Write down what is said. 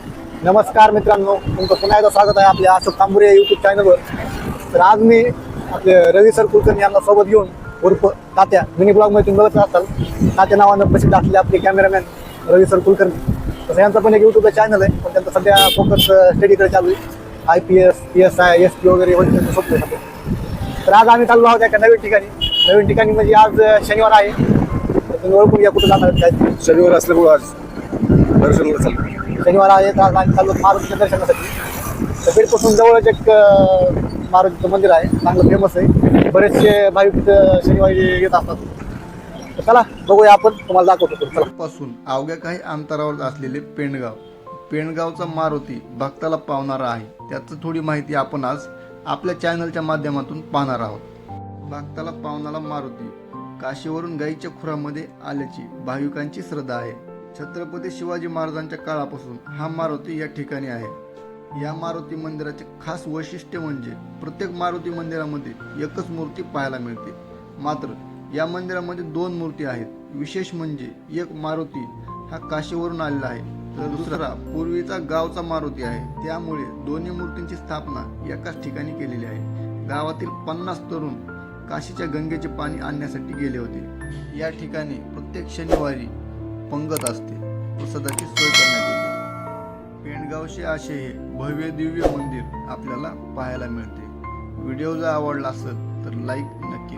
नमस्कार मित्रांनो तुमचं पुन्हा एकदा स्वागत आहे आपल्या अशोक तांबुरे यूट्यूब चॅनलवर तर आज मी आपले रवी सर कुलकर्णी यांना सोबत घेऊन उर्फ तात्या मिनी ब्लॉगमध्ये तुम्ही बघत असाल तात्या नावानं प्रसिद्ध असलेले आपले कॅमेरामॅन रवी सर कुलकर्णी. तसं यांचं पण एक यूट्यूबचं चॅनल आहे पण त्यांचं सध्या फोकस स्टडीकडे चालू आहे. I P S P S I S P वगैरे वगैरे त्यांचं स्वप्न आहे तर आज आम्ही चाललो आहोत एका नवीन ठिकाणी. नवीन ठिकाणी म्हणजे आज शनिवार आहे. तर तुम्ही ओळखून घ्या कुठं जाणार काय? शनिवार असल्यामुळे आज दर्शनाला चाललो शनिवार येत तर आम्ही चाललो मारुतीच्या दर्शनासाठी. तर बीडपासून जवळच एक मारुतीचं मंदिर आहे चांगलं फेमस आहे. बरेचसे भाविक तिथं शनिवारी येत असतात. चला बघूया आपण तुम्हाला दाखवतो पासून अवघ्या काही अंतरावर असलेले पेंडगाव पेंडगावचा मारुती भक्ताला पावणारा आहे. त्याचं थोडी माहिती आपण आज आपल्या चॅनलच्या माध्यमातून पाहणार आहोत. भक्ताला पावणारा मारुती काशीवरून गाईच्या खुरामध्ये आल्याची भाविकांची श्रद्धा आहे. छत्रपती शिवाजी महाराजांच्या काळापासून हा मारुती या ठिकाणी आहे. या मारुती मंदिराचे खास वैशिष्ट्य म्हणजे प्रत्येक मारुती मंदिरामध्ये एकच मूर्ती पाहायला मिळते. मात्र या मंदिरामध्ये दोन मूर्ती आहेत. विशेष म्हणजे एक मारुती हा काशीवरून आलेला आहे तर दुसरा पूर्वीचा गावचा मारुती आहे. त्यामुळे दोन्ही मूर्तींची स्थापना एकाच ठिकाणी केलेली आहे. गावातील पन्नास तरुण काशीच्या गंगेचे पाणी आणण्यासाठी गेले होते. या ठिकाणी प्रत्येक शनिवारी पंगत असते. प्रसादाची सोय करण्यात येते. पेंडगावचे असे हे भव्य दिव्य मंदिर आपल्याला पाहायला मिळते. व्हिडिओ जर आवडला असेल तर लाईक नक्की